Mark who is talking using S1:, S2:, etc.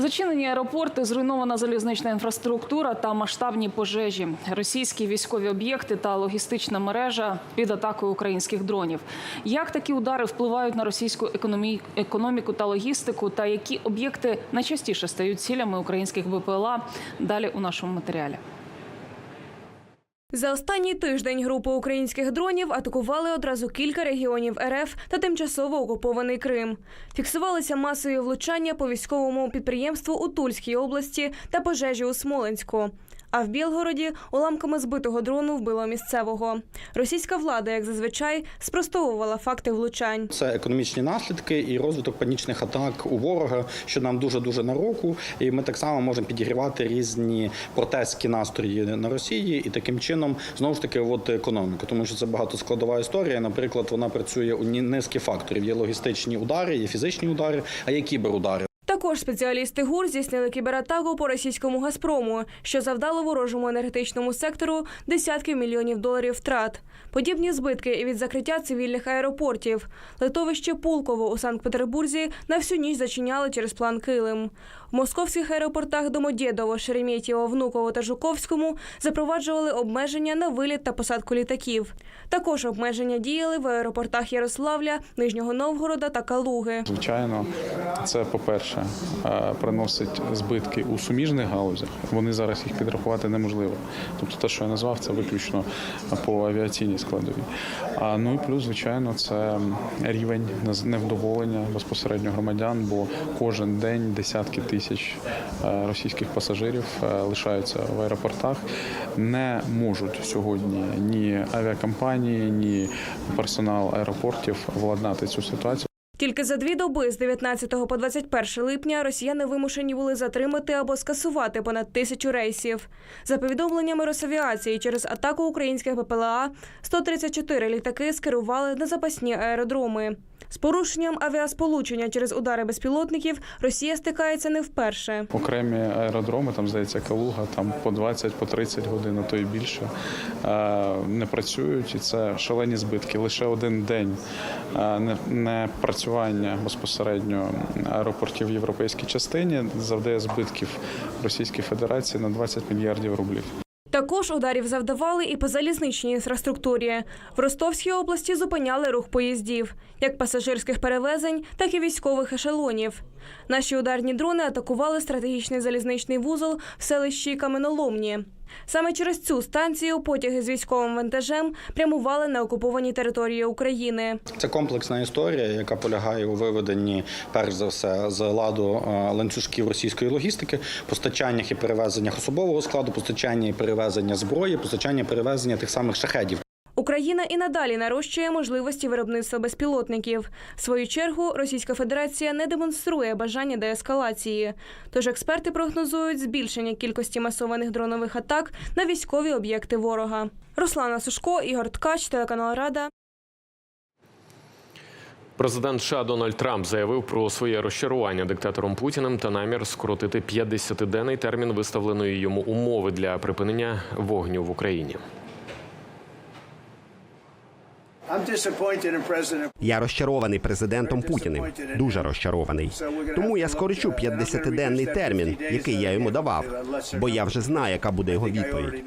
S1: Зачинені аеропорти, зруйнована залізнична інфраструктура та масштабні пожежі, російські військові об'єкти та логістична мережа під атакою українських дронів. Як такі удари впливають на російську економі- економіку та логістику, та які об'єкти найчастіше стають цілями українських БПЛА? Далі у нашому матеріалі.
S2: За останній тиждень групи українських дронів атакували одразу кілька регіонів РФ та тимчасово окупований Крим. Фіксувалися масові влучання по військовому підприємству у Тульській області та пожежі у Смоленську. А в Білгороді уламками збитого дрону вбило місцевого. Російська влада, як зазвичай, спростовувала факти влучань.
S3: Це економічні наслідки і розвиток панічних атак у ворога, що нам дуже дуже на руку. І ми так само можемо підігрівати різні протестські настрої на Росії, і таким чином знову ж таки от економіку, тому що це багато складова історія. Наприклад, вона працює у низки факторів. Є логістичні удари, є фізичні удари, а є кіберудари.
S2: Також спеціалісти ГУР здійснили кібератаку по російському Газпрому, що завдало ворожому енергетичному сектору десятків мільйонів доларів втрат. Подібні збитки і від закриття цивільних аеропортів. Литовище Пулково у Санкт-Петербурзі на всю ніч зачиняли через план Килим. В московських аеропортах Домодєдово, Шереметьєво, Внуково та Жуковському запроваджували обмеження на виліт та посадку літаків. Також обмеження діяли в аеропортах Ярославля, Нижнього Новгорода та Калуги.
S4: Звичайно, це по-перше е, приносить збитки у суміжних галузях. Вони зараз їх підрахувати неможливо. Тобто, те, що я назвав, це виключно по авіаційній складовій. А ну і плюс, звичайно, це рівень невдоволення безпосередньо громадян, бо кожен день десятки тисяч е, російських пасажирів е, лишаються в аеропортах. Не можуть сьогодні ні авіакомпанії, ні персонал аеропортів владнати цю ситуацію.
S2: Тільки за дві доби з 19 по 21 липня росіяни вимушені були затримати або скасувати понад тисячу рейсів. За повідомленнями Росавіації, через атаку українських БПЛА 134 літаки скерували на запасні аеродроми. З порушенням авіасполучення через удари безпілотників Росія стикається не вперше.
S4: Окремі аеродроми, там здається, Калуга, там по 20, по 30 годин, а то і більше е, не працюють, і це шалені збитки. Лише один день е, не- непрацювання безпосередньо аеропортів в європейській частині завдає збитків Російській Федерації на 20 мільярдів рублів.
S2: Також ударів завдавали і по залізничній інфраструктурі. В Ростовській області зупиняли рух поїздів, як пасажирських перевезень, так і військових ешелонів. Наші ударні дрони атакували стратегічний залізничний вузол в селищі Каменоломні. Саме через цю станцію потяги з військовим вантажем прямували на окуповані території України.
S3: Це комплексна історія, яка полягає у виведенні, перш за все, з ладу е, ланцюжків російської логістики, постачаннях і перевезеннях особового складу, постачання і перевезення зброї, постачання і перевезення тих самих шахедів.
S2: Україна і надалі нарощує можливості виробництва безпілотників. В свою чергу Російська Федерація не демонструє бажання деескалації. Тож експерти прогнозують збільшення кількості масованих дронових атак на військові об'єкти ворога. Руслана Сушко, Ігор Ткач, телеканал Рада.
S5: Президент США Дональд Трамп заявив про своє розчарування диктатором Путіним та намір скоротити 50-денний термін виставленої йому умови для припинення вогню в Україні.
S6: Я розчарований президентом Путіним, дуже розчарований. Тому я скорочу 50-денний термін, який я йому давав, бо я вже знаю, яка буде його відповідь.